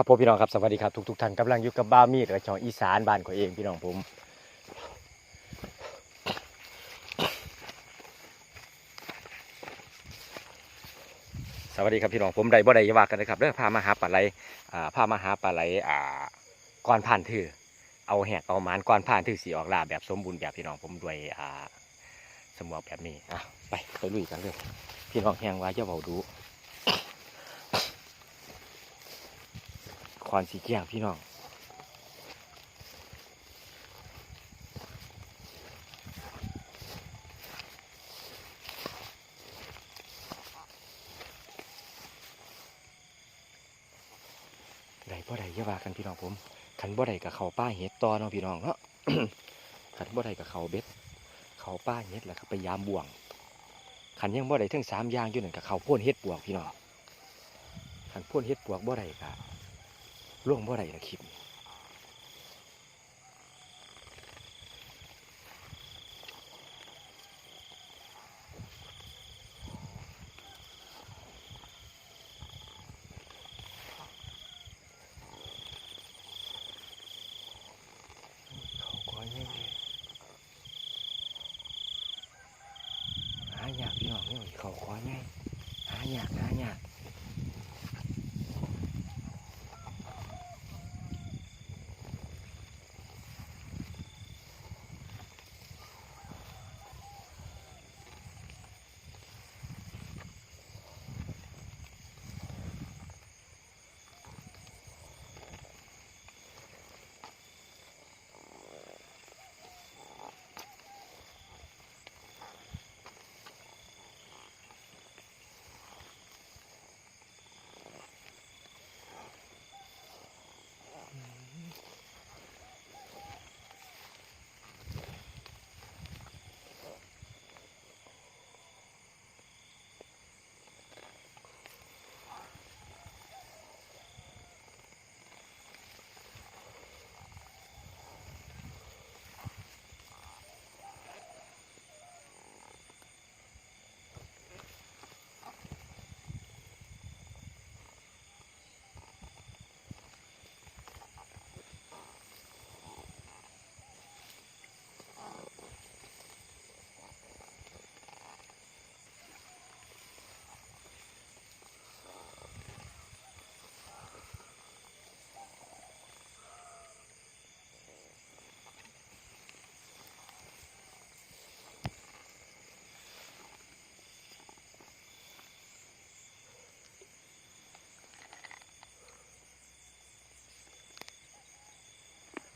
ครับผมพี่น้องครับสวัสดีครับทุกทุกท่านกำลังอยู่กับบ้ามีดกับช่องอีสานบ้านของเองพี่น้องผมสวัสดีครับพี่น้องผมได้บ่ได้ยาว่ากันนะครับเด้องพามาหาปลาไหลอ่าพามาหาปลาไหลอ่าก่อนผ่านถือเอาแหกเอาหมานก่อนผ่านถือสีออกลาแบบสมบูรณ์แบบพี่น้องผมด้วยอ่าสมบูรณ์แบบนี้อะไปไปลุยกันเลยพี่น้องแหงว่าจะเบาดู คอนสีเกียงพี่น้องใดบ่ใดอย่าว่ากันพี่น้องผมขันบ่ใดกับเขาป้าเห็ดตอเนาะพี่น้องเนาะขันบ่ใดกับเขาเบ็ดเขาป้าเห็ดแล้วก็ไปยามบ่วงขันยังบ่ใดทั้งสามอย่างอยู่หนั่นกับเขาพ่นเห็ดปวกพี่น้องขันพ่นเห็ดปวกบ่ใดกับ ล่วงบ่ใดละคลิปนี้เขาก้อยแห้งเลยหายากพี่น้องเอ้ยเขาก้อยแห้งหายากหายาก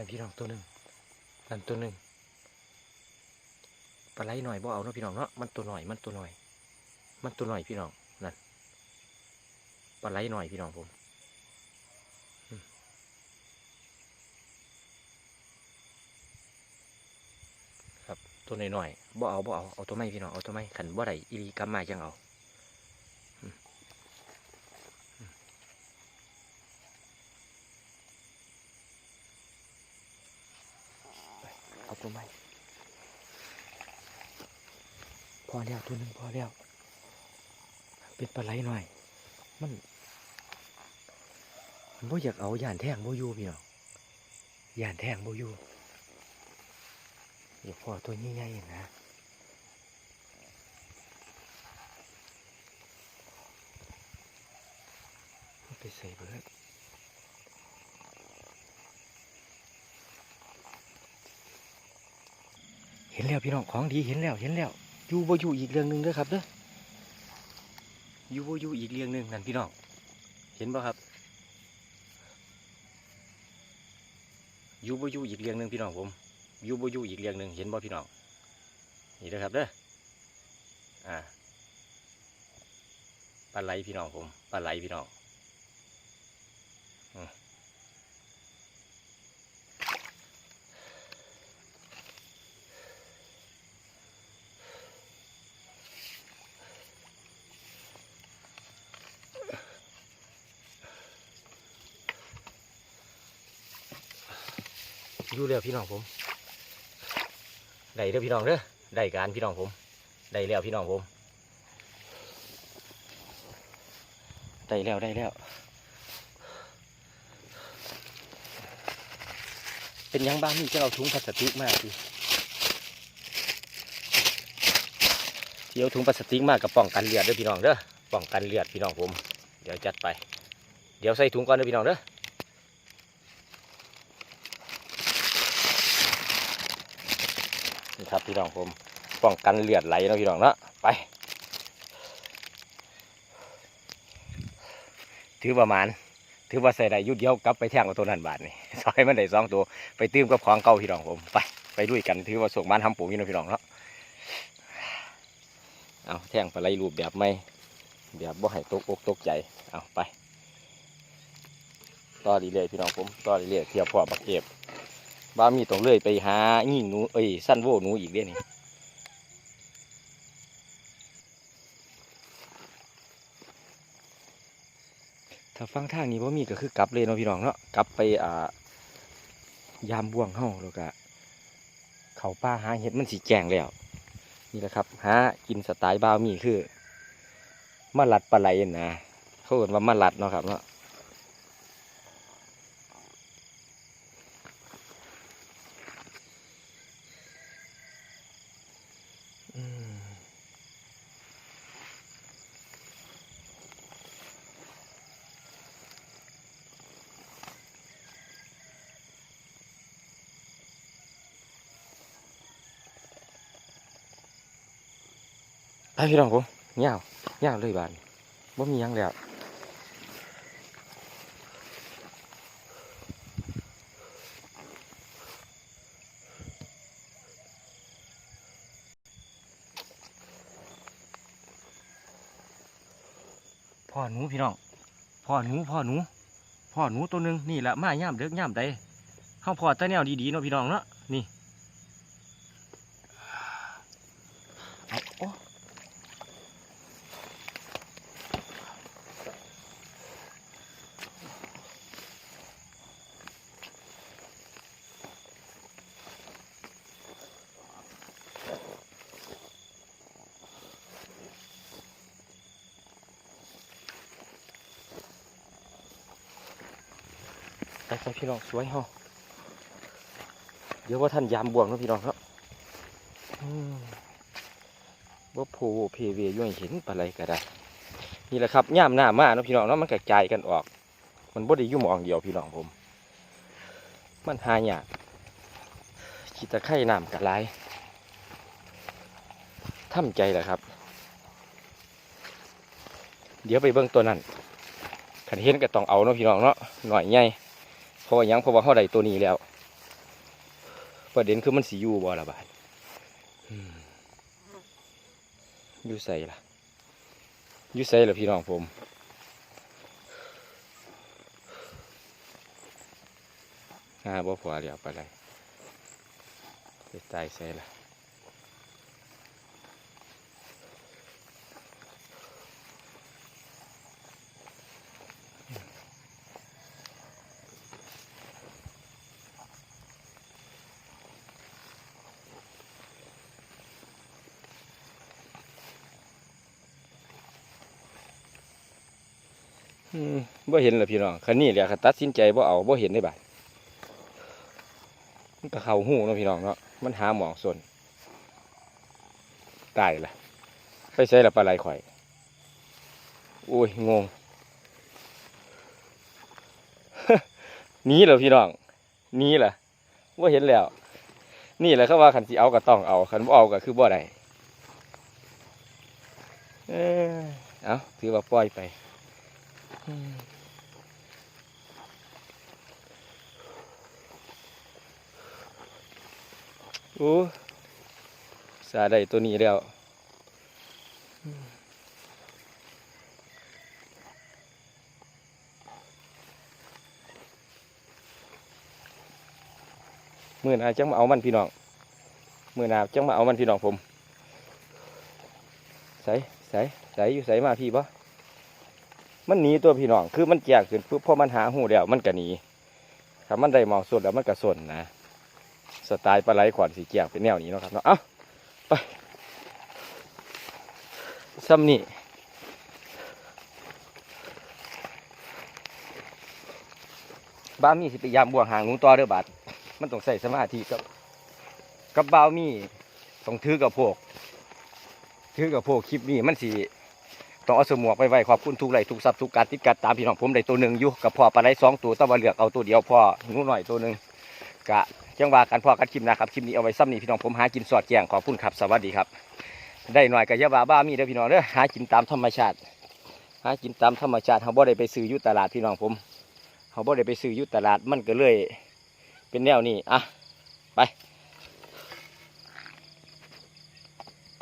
นั่นพี่น้องตัวหนึ่งนั่นตัวหนึ่งปลาไหลหน่อยบ่เอาเนาะพี่น้องเนาะมันตัวหน่อยมันตัวหน่อย มันตัวหน่อยพี่น้องนั่นปลาไหลหน่อยพี่น้องผมครับตัวหน่อยหน่อยๆบ่เอาบ่เอาเอาตัวไม่พี่น้องเอาตัวไม่ขันบ่ได้อีรีกำมาจังเอาอืมอืมไป เอาตัวไม่พอแล้วตัวหนึ่งพอแล้วเป็นปลาไหลหน่อย มันมันบ่อยากเอาย่านแท่งบ่อยู่พี่น้องย่านแท่งบ่อยู่อย่าพอตัวใหญ่ๆนะมันไปใส่เบิด ห็นแล้วพี่น้องของดีเห็นแล้วเห็นแล้วอยู่บ่อยู่อีกเรื่องหนึ่งด้อครับเด้ออยู่บ่อยู่อีกเรื่องหนึ่งนั่นพี่น้องเห็นป่ะครับอยู่บ่อยู่อีกเรื่องหนึ่งพี่น้องผมอยู่บ่อยู่อีกเรื่องหนึ่งเห็นบ่พี่น้องนี่เด้อครับเด้ออ่าปลาไหลพี่น้องผมปลาไหลพี่น้องู่แล้วพี่น้องผมได้เด้อพี่น้องเด้อได้การพี่น้องผมได้แล้วพี่น้องผมได้แล้วได้แล้ว เป็นยังบ้างนี่จะเอาถุงพลาสติกมากดิเดี๋ยวถุงพลาสติกมากกับป้องกันเลือดเด้อพี่น้องเด้อป้องกันเลือดพี่น้องผม เดี๋ยวจัดไป เดี๋ยวใส่ถุงก่อนเด้อพี่น้องเด้อ ครับพี่น้องผมป้องกันเลือดไหลนะพี่น้องเนาะไป ถือประมาณถือว่าใส่ได้ยุดเดียวกลับไปแท่งกับตัวนั้นบาทนี่ซอยมันได้สองตัวไปตื้มกับของเก่าพี่น้องผมไปไปด้วยกันถือว่าส่งบ้านทำปูพี่น้องพี่น้องเนาะเอาแท่งปลาไหลรูปแบบไม่แบบบ่ให้ตกอกตกใจเอาไปต่อดีเลยพี่น้องผมต่อดีเลยเทียบพอบักเก็บ บ้ามีต้องเลื่อยไปหางี้หนู เอ้ยสั้นโวหนูอีกเด้นี่ถ้าฟังทางนี้ว่ามีก็คือกลับเลยเนาะพี่น้องเนาะกลับไปอ่ายามบ่วงเฮาแล้วก็เขาป้าหาเห็ดมันสีแจงแล้ว นี่แหละครับหากินสไตล์บ้ามีคือมาลัดปลาไหลนะเขาเอ่นว่ามาลัดเนาะครับเนาะ ไปพี่น้องผมเงาวเงาวเลยบานบ่มียังแล้วพ่อหนูพี่น้องพ่อหนูพ่อหนูพ่อหนูตัวหนึ่งนี่แหละมาย่ามเด็กย่ามใดเข้าพ่อตะแนวดีๆเนาะพี่น้องเนาะ ไปไปพี่น้องสวยเฮาเดี๋ยวว่าท่านยามบ่วงนะพี่น้องครับว่าโผล่เพเวย่อยเห็นปลาไหลก็ได้นี่แหละครับย่ามหน้ามาเนาะพี่น้องเนาะมันกระจายกันออก มันบ่ได้ยุ่มองเดียวพี่น้องผม มันหายากขีตะไคร่น้ำกระไรทำใจแหละครับ เดี๋ยวไปเบิ่งตัวนั้นขันเห็นก็ต้องเอาเนาะพี่น้องเนาะหน่อยใหญ่ ราะว่ายังเพราะว่าเขาได้ตัวนี้แล้ว ประเด็นคือมันสีอยู่บ่ละบาทอยู่ใส่ล่ะอยู่ใส่ละพี่น้องผมอ่าบ่พอเดี๋ยวไปเลยไปตายใส่ล่ะ บ่เห็นลยพี่น้องคันนี้แหละคันตัดสินใจบ่เอาบ่เห็นได้บ่าดมันก็เขาหูเนาะพี่น้องเนาะมันหาหมองส่วนตายละไปใส่ละปลาไหลข่อยโอ้ยงงหนีเหรอพี่น้องหนีเหรอว่าเห็นแล้ว นี่แหละเขาว่าขันสิเอาก็ต้องเอาขันบ่เอาก็คือบ่ได้เออเอาถือว่าปล่อยไป โอ้สาได้ตัวนี้แล้วอืมมื่อนาจังมาเอามันพี่น้องมื่อนาจังมาเอามันพี่น้องผมใส่ใส่ใส่อยู่ใส่มาพี่ปะ มันหนีตัวพี่น้อง คือมันแจกขึ้นปุ๊บพอมันหาหูแล้วมันก็หนีถ้ามันได้เมาสดแล้วมันก็สนนะสไตล์ปลาไหลขวานสีแจกเป็นแนวนี้เนาะครับเนาะเอ้าไปซ้ำนี่บ้ามีสิไปยามบ่วงหางหนูต่อเด้อบาดมันต้องใส่สมาธิกับ กับบ่ามีต้องถือกับพวกถือกับพวกคลิปนี้มันสิ ต้องเอาสมวกไปไว้ขอบคุณทุกไหลทุกทรัพย์ทุกการติดกัดตามพี่น้องผมได้ตัวหนึ่งอยู่กับพ่อปลาไหลสองตัวแตะวันเลือกเอาตัวเดียวพ่อหนูหน่อยตัวหนึ่งกะจังว่ากันพ่อกันคลิปนะครับคลิปนี้เอาไว้ซ้ำนี่พี่น้องผมหากินสอดแกงขอบคุณครับสวัสดีครับ ได้หน่อยกับยาบาบ้ามีเด้อพี่น้องเด้อหากินตามธรรมชาติ หากินตามธรรมชาติเขาบ่ได้ไปซื้อยู่ตลาดพี่น้องผมเขาบ่ได้ไปซื้อยู่ตลาดมันก็เลย เป็นแนวนี้อะ